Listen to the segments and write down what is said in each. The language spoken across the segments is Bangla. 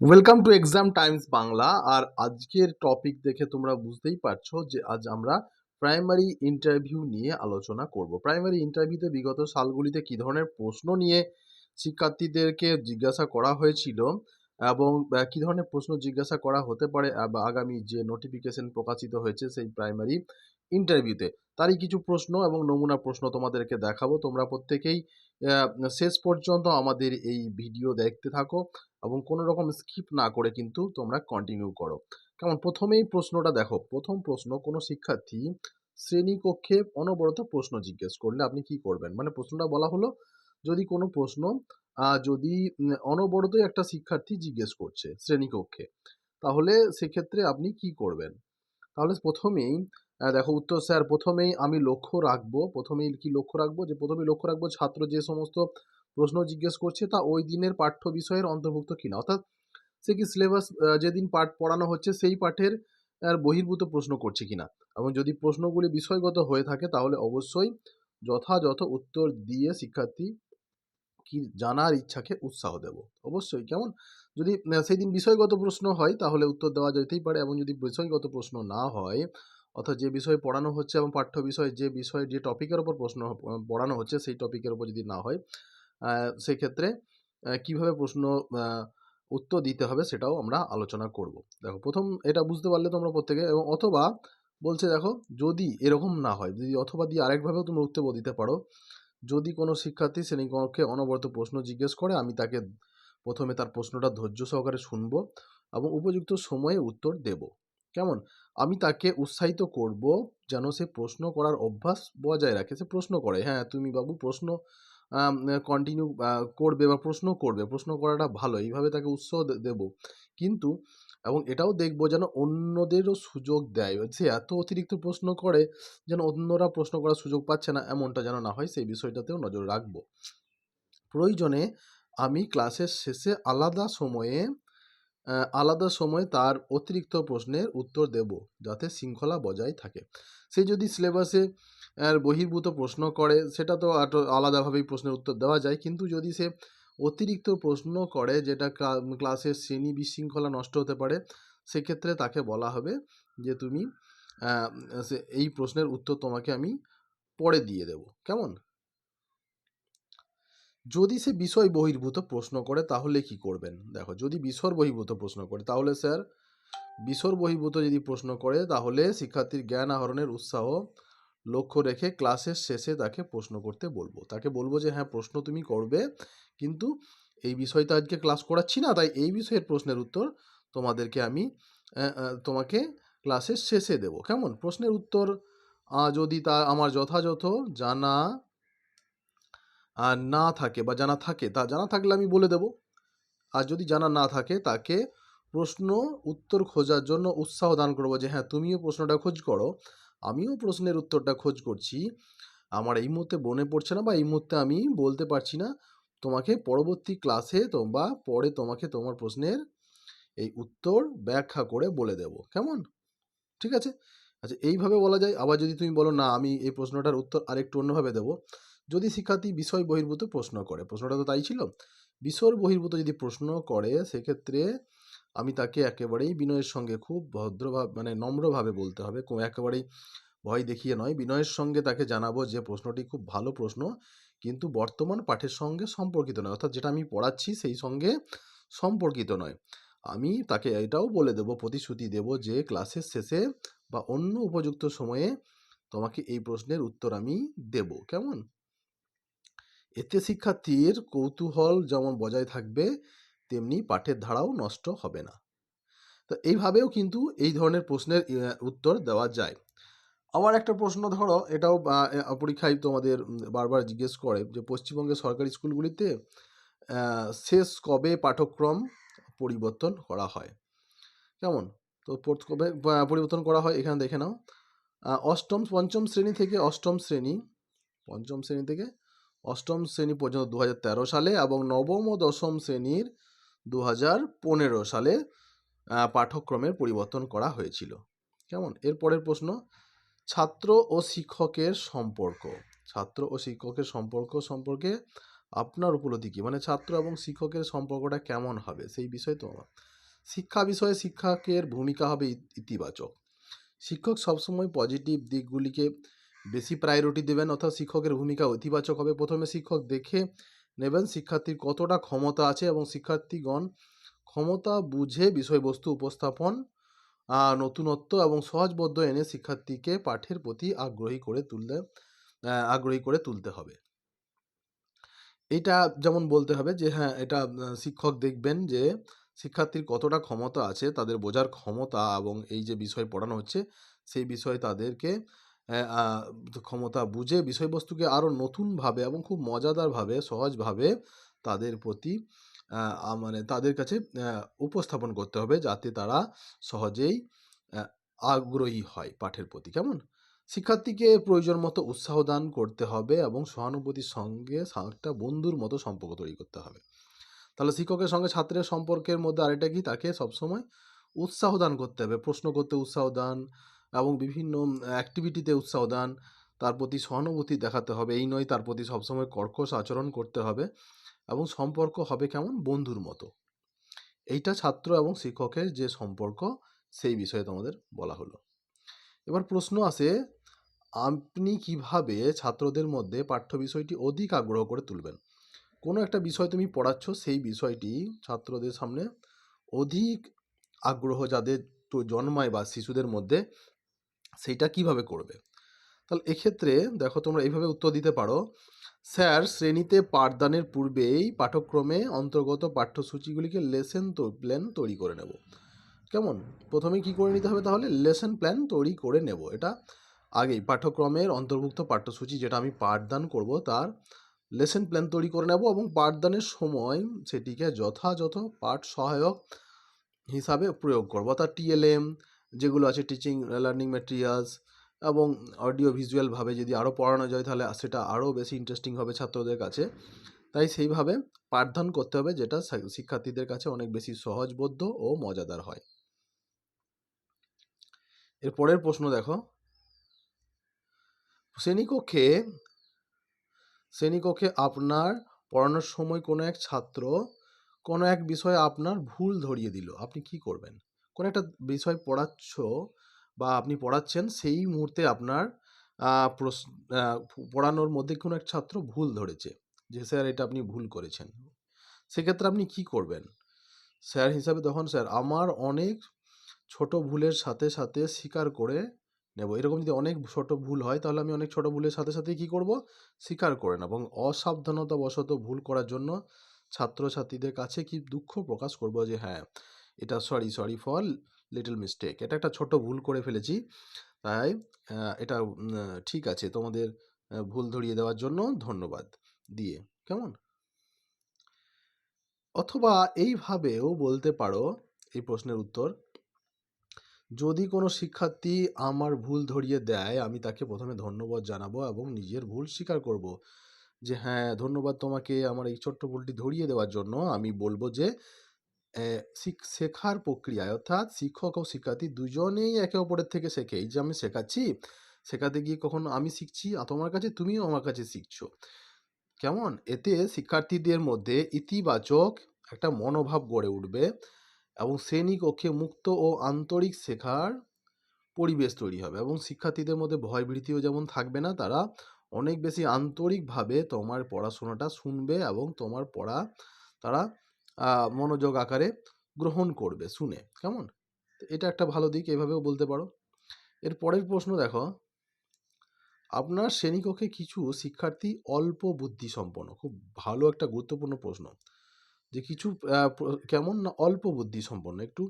Welcome to exam times Bangla আর আজকের টপিক দেখে তোমরা বুঝতেই পারছ যে আজ আমরা প্রাইমারি ইন্টারভিউ নিয়ে আলোচনা করব। প্রাইমারি ইন্টারভিউতে বিগত সালগুলিতে কী ধরনের প্রশ্ন নিয়ে শিক্ষার্থীদেরকে জিজ্ঞাসা করা হয়েছিল এবং কী ধরনের প্রশ্ন জিজ্ঞাসা করা হতে পারে আগামী যে নোটিফিকেশন প্রকাশিত হয়েছে সেই প্রাইমারি ইন্টারভিউতে তারই কিছু প্রশ্ন এবং নমুনা প্রশ্ন তোমাদেরকে দেখাবো। তোমরা প্রত্যেকেই শেষ পর্যন্ত আমাদের এই ভিডিও দেখতে থাকো। এবং কোনো রকম স্কিপ না করে কিন্তু তোমরা কন্টিনিউ করো। কেমন? প্রথমেই প্রশ্নটা দেখো। প্রথম প্রশ্ন, কোনো শিক্ষার্থী শ্রেণীকক্ষে অনবরত প্রশ্ন জিজ্ঞেস করলে আপনি কি করবেন? মানে প্রশ্নটা বলা হলো, যদি কোনো প্রশ্ন যদি অনবরতই একটা শিক্ষার্থী জিজ্ঞেস করছে শ্রেণীকক্ষে তাহলে সেক্ষেত্রে আপনি কি করবেন? তাহলে প্রথমেই দেখো উত্তর স্যার, প্রথমেই আমি লক্ষ্য রাখব, প্রথমেই কি লক্ষ্য রাখব? যে প্রথমেই লক্ষ্য রাখব ছাত্র যে সমস্ত প্রশ্ন জিজ্ঞেস করছে, তা ওই দিনের পাঠ্য বিষয়ের অন্তর্ভুক্ত কিনা? অর্থাৎ সে কি সিলেবাস যেদিন পাঠ পড়ানো হচ্ছে, সেই পাঠের বহির্ভূত প্রশ্ন করছে কিনা? এবং যদি প্রশ্নগুলি বিষয়গত হয়ে থাকে, তাহলে অবশ্যই যথাযথ উত্তর দিয়ে শিক্ষার্থী কি জানার ইচ্ছাকে উৎসাহ দেব। অবশ্যই, কেমন? যদি সেই দিন বিষয়গত প্রশ্ন হয়, তাহলে উত্তর দেওয়া যেতেই পারে। এবং যদি বিষয়গত প্রশ্ন না হয়, অর্থাৎ যে বিষয় পড়ানো হচ্ছে এবং পাঠ্য বিষয় যে বিষয়, যে টপিকের ওপর প্রশ্ন পড়ানো হচ্ছে, সেই টপিকের ওপর যদি না হয় সেক্ষেত্রে কীভাবে প্রশ্ন উত্তর দিতে হবে সেটাও আমরা আলোচনা করব। দেখো, প্রথম এটা বুঝতে পারলে তোমরা প্রত্যেকে, এবং অথবা বলছে দেখো, যদি এরকম না হয়, যদি অথবা দিয়ে আরেকভাবেও তুমি উত্তর দিতে পারো, যদি কোনো শিক্ষার্থী শ্রেণীকক্ষে অনবরত প্রশ্ন জিজ্ঞেস করে, আমি তাকে প্রথমে তার প্রশ্নটা ধৈর্য সহকারে শুনব এবং উপযুক্ত সময়ে উত্তর দেব। কেমন? আমি তাকে উৎসাহিত করব যেন সে প্রশ্ন করার অভ্যাস বজায় রাখে, সে প্রশ্ন করে হ্যাঁ তুমি বাবু প্রশ্ন কন্টিনিউ করবে বা প্রশ্ন করবে। প্রশ্ন করাটা ভালো, এইভাবে তাকে উৎসাহ দেব। কিন্তু, এবং এটাও দেখব যেন অন্যদেরও সুযোগ দেয়। সে এত অতিরিক্ত প্রশ্ন করে যেন অন্যরা প্রশ্ন করার সুযোগ পাচ্ছে না, এমনটা যেন না হয়, সেই বিষয়টাতেও নজর রাখব। প্রয়োজনে আমি ক্লাসের শেষে আলাদা সময়ে আলাদা সময়ে তার অতিরিক্ত প্রশ্নের উত্তর দেব, যাতে শৃঙ্খলা বজায় থাকে। সে যদি সিলেবাসে বহির্ভূত প্রশ্ন করে, সেটা তো আলাদাভাবেই প্রশ্নের উত্তর দেওয়া যায়। কিন্তু যদি সে অতিরিক্ত প্রশ্ন করে, যেটা ক্লাসের শ্রেণি বিশৃঙ্খলা নষ্ট হতে পারে, সেক্ষেত্রে তাকে বলা হবে যে তুমি এই প্রশ্নের উত্তর তোমাকে আমি পরে দিয়ে দেব। কেমন? যদি সে বিষয় বহির্ভূত প্রশ্ন করে, তাহলে কি করবেন? দেখো, যদি বিষয় বহির্ভূত প্রশ্ন করে, তাহলে স্যার বিষয় বহির্ভূত যদি প্রশ্ন করে, তাহলে শিক্ষার্থীর জ্ঞান আহরণের উৎসাহ লক্ষ্য রেখে ক্লাসের শেষে তাকে প্রশ্ন করতে বলব। তাকে বলব যে হ্যাঁ প্রশ্ন তুমি করবে, কিন্তু এই বিষয়টা আজকে ক্লাস করাচ্ছি না, তাই এই বিষয়ের প্রশ্নের উত্তর তোমাদেরকে আমি তোমাকে ক্লাসের শেষে দেব। কেমন? প্রশ্নের উত্তর যদি তা আমার যথাযথ জানা না থাকে বা জানা থাকে, তা জানা থাকলে আমি বলে দেব। আর যদি জানা না থাকে, তাকে প্রশ্ন উত্তর খোঁজার জন্য উৎসাহ দান করব যে হ্যাঁ তুমিও প্রশ্নটা খোঁজ করো। আমিও প্রশ্নের উত্তরটা খোঁজ করছি। আমার এই মুহূর্তে মনে পড়ছে না বা এই মুহূর্তে আমি বলতে পারছি না। তোমাকে পরবর্তী ক্লাসে বা পরে তোমাকে তোমার প্রশ্নের এই উত্তর ব্যাখ্যা করে বলে দেব। কেমন? ঠিক আছে? আচ্ছা এইভাবে বলা যায়। আবার যদি তুমি বলো, না, আমি এই প্রশ্নটার উত্তর আরেকটু অন্যভাবে দেবো। যদি শিক্ষার্থী বিষয় বহির্ভূত প্রশ্ন করে, প্রশ্নটা তো তাই ছিল। বিষয় বহির্ভূত যদি প্রশ্ন করে, সেক্ষেত্রে আমি তাকে একেবারেই বিনয়ের সঙ্গে খুব ভদ্রভাবে মানে নম্রভাবে বলতে হবে। একেবারেই ভয় দেখিয়ে নয়। বিনয়ের সঙ্গে তাকে জানাব যে প্রশ্নটি খুব ভালো প্রশ্ন, কিন্তু বর্তমান পাঠের সঙ্গে সম্পর্কিত নয়। অর্থাৎ যেটা আমি পড়াচ্ছি সেই সঙ্গে সম্পর্কিত নয়। আমি তাকে এটাও বলে দেব, প্রতিশ্রুতি দেব যে ক্লাসের শেষে বা অন্য উপযুক্ত সময়ে তোমাকে এই প্রশ্নের উত্তর আমি দেব। কেমন? এতে শিক্ষার্থীর কৌতূহল যেমন বজায় থাকবে তেমনি পাঠের ধারাও নষ্ট হবে না। তো এইভাবেও কিন্তু এই ধরনের প্রশ্নের উত্তর দেওয়া যায়। আবার একটা প্রশ্ন ধরো, এটাও পরীক্ষায় তোমাদের বারবার জিজ্ঞেস করে যে, পশ্চিমবঙ্গের সরকারি স্কুলগুলিতে শেষ কবে পাঠ্যক্রম পরিবর্তন করা হয়? কেমন? তো কবে পরিবর্তন করা হয়? এখানে দেখে নাও। অষ্টম, পঞ্চম শ্রেণি থেকে অষ্টম শ্রেণি, পঞ্চম শ্রেণি থেকে অষ্টম শ্রেণি পর্যন্ত দু হাজার তেরো সালে এবং নবম ও দশম শ্রেণির দু পনেরো সালে পাঠ্যক্রমের পরিবর্তন করা হয়েছিল। কেমন? এরপরের প্রশ্ন, ছাত্র ও শিক্ষকের সম্পর্ক। ছাত্র ও শিক্ষকের সম্পর্ক সম্পর্কে আপনার উপলব্ধি কী? মানে ছাত্র এবং শিক্ষকের সম্পর্কটা কেমন হবে? সেই বিষয়ে তো শিক্ষা বিষয়ে শিক্ষকের ভূমিকা হবে ইত- ইতিবাচক। শিক্ষক সবসময় পজিটিভ দিকগুলিকে বেশি প্রায়োরিটি দেবেন, অর্থাৎ শিক্ষকের ভূমিকা ইতিবাচক হবে। প্রথমে শিক্ষক দেখে নেবেন শিক্ষার্থীর কতটা ক্ষমতা আছে এবং শিক্ষার্থীগণ ক্ষমতা বুঝে বিষয়বস্তু উপস্থাপন নতুনত্ব এবং সহজবদ্ধ এনে শিক্ষার্থীকে পাঠের প্রতি আগ্রহী করে আহ, আগ্রহী করে তুলতে হবে। এটা যেমন বলতে হবে যে হ্যাঁ এটা শিক্ষক দেখবেন যে শিক্ষার্থীর কতটা ক্ষমতা আছে তাদের বোঝার ক্ষমতা এবং এই যে বিষয় পড়ানো হচ্ছে সেই বিষয়ে তাদেরকে ক্ষমতা বুঝে বিষয়বস্তুকে আরও নতুনভাবে এবং খুব মজাদারভাবে, সহজভাবে তাদের প্রতি মানে তাদের কাছে উপস্থাপন করতে হবে যাতে তারা সহজেই আগ্রহী হয় পাঠের প্রতি। কেমন? শিক্ষার্থীকে প্রয়োজন মতো উৎসাহ দান করতে হবে এবং সহানুভূতির সঙ্গে একটা বন্ধুর মতো সম্পর্ক তৈরি করতে হবে। তাহলে শিক্ষকের সঙ্গে ছাত্রের সম্পর্কের মধ্যে আরেকটা কি? তাকে সবসময় উৎসাহ দান করতে হবে, প্রশ্ন করতে উৎসাহ দান এবং বিভিন্ন অ্যাক্টিভিটিতে উৎসাহ দান। তার প্রতি সহানুভূতি দেখাতে হবে। এই নয় তার প্রতি সবসময় কর্কশ আচরণ করতে হবে এবং সম্পর্ক হবে কেমন? বন্ধুর মতো। এইটা ছাত্র এবং শিক্ষকের যে সম্পর্ক, সেই বিষয়ে তোমাদের বলা হলো। এবার প্রশ্ন আসে, আপনি কীভাবে ছাত্রদের মধ্যে পাঠ্য বিষয়টি অধিক আগ্রহ করে তুলবেন? কোনো একটা বিষয় তুমি পড়াচ্ছ, সেই বিষয়টি ছাত্রদের সামনে অধিক আগ্রহ যাদের জন্মায় বা শিশুদের মধ্যে সেইটা কীভাবে করবে? তাহলে এক্ষেত্রে দেখো তোমরা এইভাবে উত্তর দিতে পারো। স্যার, শ্রেণীতে পাঠদানের পূর্বেই পাঠ্যক্রমে অন্তর্গত পাঠ্যসূচিগুলিকে লেসেন তো প্ল্যান তৈরি করে নেব। কেমন? প্রথমে কি করে নিতে হবে তাহলে? লেসন প্ল্যান তৈরি করে নেব। এটা আগেই পাঠ্যক্রমের অন্তর্ভুক্ত পাঠ্যসূচি যেটা আমি পাঠদান করব, তার লেসন প্ল্যান তৈরি করে নেব এবং পাঠদানের সময় সেটিকে যথাযথ পাঠ সহায়ক হিসাবে প্রয়োগ করব। অর্থাৎ টিএলএম যেগুলো আছে টিচিং লার্নিং ম্যাটেরিয়ালস এবং অডিও ভিজুয়ালভাবে যদি আরও পড়ানো যায় তাহলে সেটা আরও বেশি ইন্টারেস্টিং হবে ছাত্রদের কাছে। তাই সেইভাবে পাঠদান করতে হবে যেটা শিক্ষার্থীদের কাছে অনেক বেশি সহজবোধ্য ও মজাদার হয়। এর পরের প্রশ্ন দেখো। শ্রেণীকক্ষে শ্রেণীকক্ষে আপনার পড়ানোর সময় কোনো এক ছাত্র কোনো এক বিষয়ে আপনার ভুল ধরিয়ে দিল। আপনি কি করবেন? কোনো একটা বিষয় পড়াচ্ছ বা আপনি পড়াচ্ছেন, সেই মুহূর্তে আপনার প্রশ্ন পড়ানোর মধ্যে কোনো এক ছাত্র ভুল ধরেছে, যে স্যার এটা আপনি ভুল করেছেন। সেক্ষেত্রে আপনি কি করবেন? স্যার হিসাবে তখন, স্যার, আমার অনেক ছোট ভুলের সাথে সাথে স্বীকার করে নেব। এরকম যদি অনেক ছোট ভুল হয়, তাহলে আমি অনেক ছোট ভুলের সাথে সাথে কি করব? স্বীকার করে নেব। এবং অসাবধানতাবশত ভুল করার জন্য ছাত্রছাত্রীদের কাছে কি দুঃখ প্রকাশ করব যে হ্যাঁ এটা sorry sorry for little mistake এটা একটা ছোট ভুল করে ফেলেছি। তাই এটা ঠিক আছে। তোমাদের ভুল ধরিয়ে দেওয়ার জন্য ধন্যবাদ দিয়ে। কেমন? অথবা এইভাবেও বলতে পারো এই প্রশ্নের উত্তর। যদি কোনো শিক্ষার্থী আমার ভুল ধরিয়ে দেয়, আমি তাকে প্রথমে ধন্যবাদ জানাব এবং নিজের ভুল স্বীকার করব। যে হ্যাঁ ধন্যবাদ তোমাকে আমার এই ছোট্ট ভুলটি ধরিয়ে দেওয়ার জন্য। আমি বলব যে শেখার প্রক্রিয়ায় অর্থাৎ শিক্ষক ও শিক্ষার্থী দুজনেই একে অপরের থেকে শেখে। এই যে আমি শেখাচ্ছি, শেখাতে গিয়ে কখনো আমি শিখছি তোমার কাছে, তুমিও আমার কাছে শিখছো। কেমন? এতে শিক্ষার্থীদের মধ্যে ইতিবাচক একটা মনোভাব গড়ে উঠবে এবং শ্রেণীকক্ষে মুক্ত ও আন্তরিক শেখার পরিবেশ তৈরি হবে এবং শিক্ষার্থীদের মধ্যে ভয় ভয়ভীতিও যেমন থাকবে না, তারা অনেক বেশি আন্তরিকভাবে তোমার পড়াশোনাটা শুনবে এবং তোমার পড়া, তারা মনোযোগ আকারে গ্রহণ করবে শুনে, কেমন? এটা একটা ভালো দিক, এভাবেও বলতে পারো। এর পরের প্রশ্ন দেখো, আপনার শ্রেণীকক্ষে কিছু শিক্ষার্থী অল্প বুদ্ধি সম্পন্ন, খুব ভালো একটা গুরুত্বপূর্ণ প্রশ্ন। যে কিছু কেমন না অল্প বুদ্ধি সম্পন্ন, একটু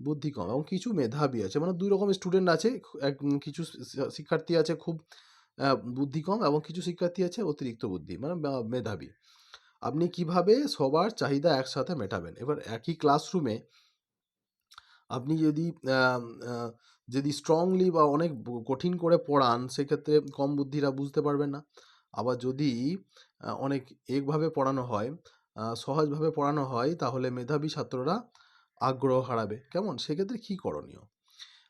বুদ্ধি কম এবং কিছু মেধাবী আছে মানে দুই রকম স্টুডেন্ট আছে এক কিছু শিক্ষার্থী আছে খুব বুদ্ধি কম এবং কিছু শিক্ষার্থী আছে অতিরিক্ত বুদ্ধি মানে মেধাবী। আপনি কীভাবে সবার চাহিদা একসাথে মেটাবেন? এবার একই ক্লাসরুমে আপনি যদি যদি স্ট্রংলি বা অনেক কঠিন করে পড়ান, সেক্ষেত্রে কম বুদ্ধিরা বুঝতে পারবেন না। আবার যদি অনেক একভাবে পড়ানো হয় সহজভাবে পড়ানো হয়, তাহলে মেধাবী ছাত্ররা আগ্রহ হারাবে। কেমন? সেক্ষেত্রে কি করণীয়?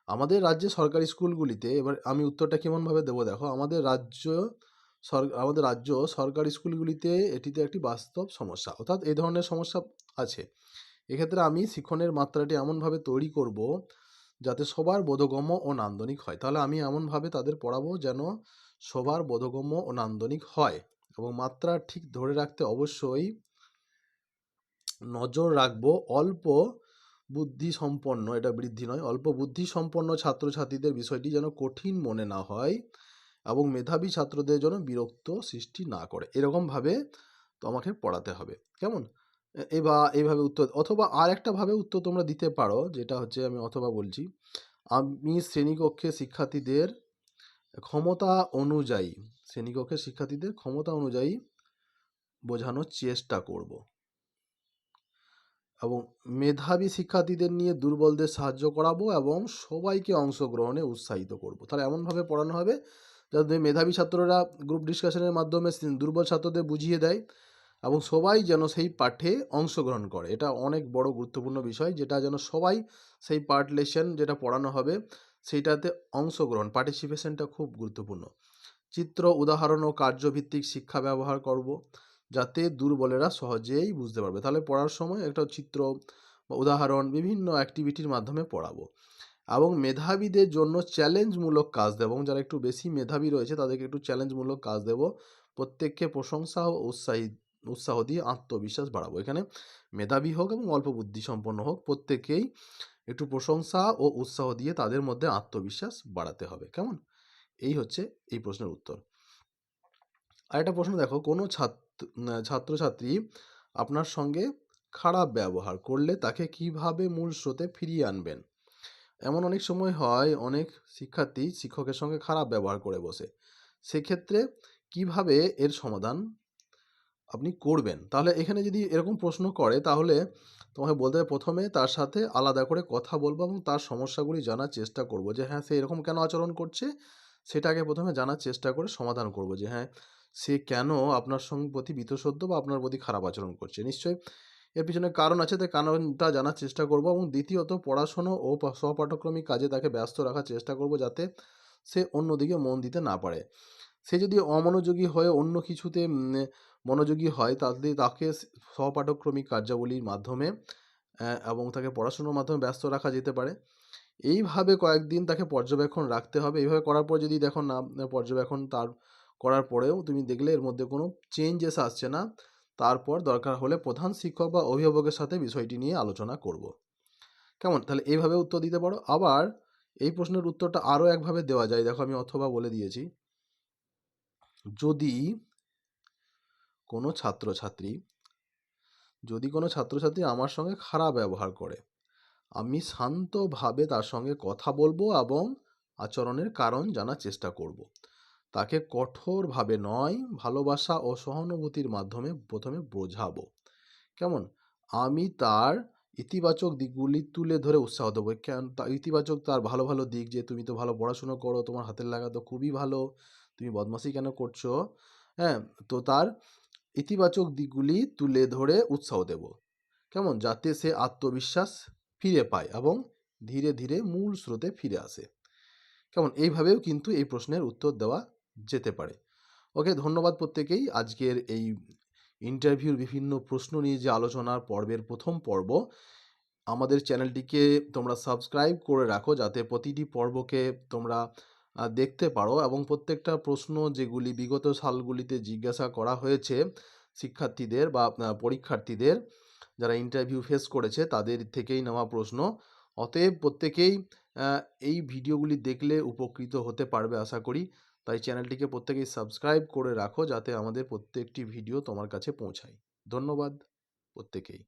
আমাদের রাজ্যে সরকারি স্কুলগুলিতে, এবার আমি উত্তরটা কেমনভাবে দেবো? দেখো, আমাদের রাজ্য আমাদের রাজ্য সরকারি স্কুলগুলিতে এটিতে একটি বাস্তব সমস্যা, অর্থাৎ এই ধরনের সমস্যা আছে। এক্ষেত্রে আমি শিক্ষণের মাত্রাটি এমনভাবে তৈরি করব যাতে সবার বোধগম্য ও নান্দনিক হয়। তাহলে আমি এমনভাবে তাদের পড়াবো যেন সবার বোধগম্য ও নান্দনিক হয় এবং মাত্রা ঠিক ধরে রাখতে অবশ্যই নজর রাখব। অল্প বুদ্ধি সম্পন্ন এটা বৃদ্ধি নয়, অল্প বুদ্ধি সম্পন্ন ছাত্রছাত্রীদের বিষয়টি যেন কঠিন মনে না হয়। এবং মেধাবী ছাত্রদের জন্য বিরক্ত সৃষ্টি না করে। এরকমভাবে তোমাকে পড়াতে হবে। কেমন? এবা এইভাবে উত্তর, অথবা আর একটা ভাবে উত্তর তোমরা দিতে পারো, যেটা হচ্ছে আমি অথবা বলছি, আমি শ্রেণীকক্ষে শিক্ষার্থীদের ক্ষমতা অনুযায়ী, শ্রেণীকক্ষে শিক্ষার্থীদের ক্ষমতা অনুযায়ী বোঝানোর চেষ্টা করব। এবং মেধাবী শিক্ষার্থীদের নিয়ে দুর্বলদের সাহায্য করাবো এবং সবাইকে অংশগ্রহণে উৎসাহিত করব। তাহলে এমনভাবে পড়ানো হবে যাতে মেধাবী ছাত্ররা গ্রুপ ডিসকাশনের মাধ্যমে দুর্বল ছাত্রদের বুঝিয়ে দেয় এবং সবাই যেন সেই পাঠে অংশগ্রহণ করে। এটা অনেক বড় গুরুত্বপূর্ণ বিষয় যেটা যেন সবাই সেই পার্ট লেসন যেটা পড়ানো হবে সেইটাতে অংশগ্রহণ পার্টিসিপেশনটা খুব গুরুত্বপূর্ণ। চিত্র, উদাহরণ ও কার্যভিত্তিক শিক্ষা ব্যবহার করব যাতে দুর্বলেরা সহজেই বুঝতে পারবে। তাহলে পড়ার সময় একটা চিত্র বা উদাহরণ বিভিন্ন অ্যাক্টিভিটির মাধ্যমে পড়াবো। এবং মেধাবীদের জন্য চ্যালেঞ্জমূলক কাজ দেবো এবং যারা একটু বেশি মেধাবী রয়েছে, তাদেরকে একটু চ্যালেঞ্জমূলক কাজ দেবো। প্রত্যেককে প্রশংসা ও উৎসাহী, উৎসাহ দিয়ে আত্মবিশ্বাস বাড়াবো। এখানে মেধাবী হোক এবং অল্প বুদ্ধি সম্পন্ন হোক, প্রত্যেকেই একটু প্রশংসা ও উৎসাহ দিয়ে তাদের মধ্যে আত্মবিশ্বাস বাড়াতে হবে। কেমন? এই হচ্ছে এই প্রশ্নের উত্তর। আরেকটা প্রশ্ন, দেখো, কোনো ছাত্র ছাত্রছাত্রী আপনার সঙ্গে খারাপ ব্যবহার করলে তাকে কীভাবে মূল স্রোতে ফিরিয়ে আনবেন? এমন অনেক সময় হয়, অনেক শিক্ষার্থী শিক্ষকের সঙ্গে খারাপ ব্যবহার করে বসে। সেক্ষেত্রে কীভাবে এর সমাধান আপনি করবেন? তাহলে এখানে যদি এরকম প্রশ্ন করে, তাহলে তোমাকে বলতে হবে প্রথমে তার সাথে আলাদা করে কথা বলব এবং তার সমস্যাগুলি জানার চেষ্টা করব যে হ্যাঁ সে এরকম কেন আচরণ করছে? সেটাকে প্রথমে জানার চেষ্টা করে সমাধান করব যে হ্যাঁ সে কেন আপনার সঙ্গে প্রতি বীতশ্রদ্ধ বা আপনার প্রতি খারাপ আচরণ করছে? নিশ্চয়ই এর পিছনে কারণ আছে, তাই কারণটা জানার চেষ্টা করব। এবং দ্বিতীয়ত, পড়াশুনো ও সহপাঠক্রমিক কাজে তাকে ব্যস্ত রাখার চেষ্টা করব যাতে সে অন্যদিকে মন দিতে না পারে। সে যদি অমনোযোগী হয়ে অন্য কিছুতে মনোযোগী হয় তাহলে তাকে সহপাঠক্রমিক কার্যাবলীর মাধ্যমে এবং তাকে পড়াশুনোর মাধ্যমে ব্যস্ত রাখা যেতে পারে। এইভাবে কয়েকদিন তাকে পর্যবেক্ষণ রাখতে হবে। এইভাবে করার পর যদি দেখো না, পর্যবেক্ষণ তার করার পরেও তুমি দেখলে এর মধ্যে কোনো চেঞ্জেস আসছে না। তারপর দরকার হলে প্রধান শিক্ষক বা অভিভাবকের সাথে বিষয়টি নিয়ে আলোচনা করব। কেমন? তাহলে এইভাবে উত্তর দিতে পারো। আবার এই প্রশ্নের উত্তরটা আরও একভাবে দেওয়া যায়। দেখো আমি অথবা বলে দিয়েছি। যদি কোনো ছাত্রছাত্রী, যদি কোনো ছাত্রছাত্রী আমার সঙ্গে খারাপ ব্যবহার করে, আমি শান্তভাবে তার সঙ্গে কথা বলব এবং আচরণের কারণ জানার চেষ্টা করব। তাকে কঠোরভাবে নয়, ভালোবাসা ও সহানুভূতির মাধ্যমে প্রথমে বোঝাবো। কেমন? আমি তার ইতিবাচক দিকগুলি তুলে ধরে উৎসাহ দেবো। কেন? ইতিবাচক তার ভালো ভালো দিক যে, তুমি তো ভালো পড়াশুনো করো, তোমার হাতের লাগা তো খুবই ভালো, তুমি বদমাশি কেন করছ? হ্যাঁ তো তার ইতিবাচক দিকগুলি তুলে ধরে উৎসাহ দেব। কেমন? যাতে সে আত্মবিশ্বাস ফিরে পায় এবং ধীরে ধীরে মূল স্রোতে ফিরে আসে। কেমন? এইভাবেও কিন্তু এই প্রশ্নের উত্তর দেওয়া যেতে পারে। ওকে ধন্যবাদ প্রত্যেকেই। আজকের এই ইন্টারভিউর বিভিন্ন প্রশ্ন নিয়ে যে আলোচনার পর্বের প্রথম পর্ব, আমাদের চ্যানেলটিকে তোমরা সাবস্ক্রাইব করে রাখো যাতে প্রতিটি পর্বকে তোমরা দেখতে পারো এবং প্রত্যেকটা প্রশ্ন যেগুলি বিগত সালগুলিতে জিজ্ঞাসা করা হয়েছে শিক্ষার্থীদের বা পরীক্ষার্থীদের, যারা ইন্টারভিউ ফেস করেছে তাদের থেকেই নেওয়া প্রশ্ন। অতএব প্রত্যেকেই এই ভিডিওগুলি দেখলে উপকৃত হতে পারবে আশা করি। তাই চ্যানেলটিকে প্রত্যেকেই সাবস্ক্রাইব করে রাখো যাতে আমাদের প্রত্যেকটি ভিডিও তোমার কাছে পৌঁছায়। ধন্যবাদ প্রত্যেকেই।